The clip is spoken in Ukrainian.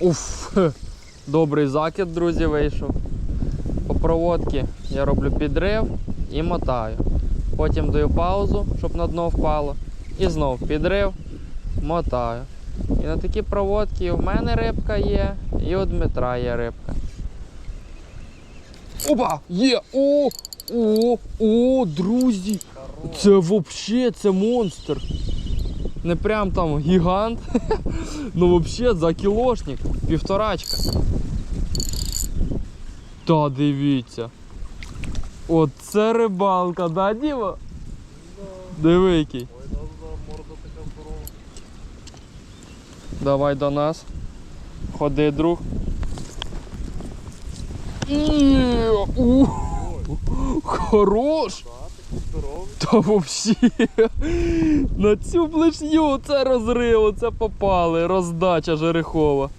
Уф, добрий закид, друзі, вийшов. По проводці я роблю підрив і мотаю. Потім даю паузу, щоб на дно впало. І знов підрив, мотаю. І на такі проводки в мене рибка є, і у Дмитра є рибка. Опа! Є! О! О! О, друзі! Це взагалі це монстр. Не прям там гігант. ну взагалі за кілошник. Півторачка. Та дивіться. Оце рибалка, да, Діма? Диви який. Давай до нас. Ходи, друг. Хорош! Та взагалі. На цю блешню це розрив, це попали. Роздача жерехова.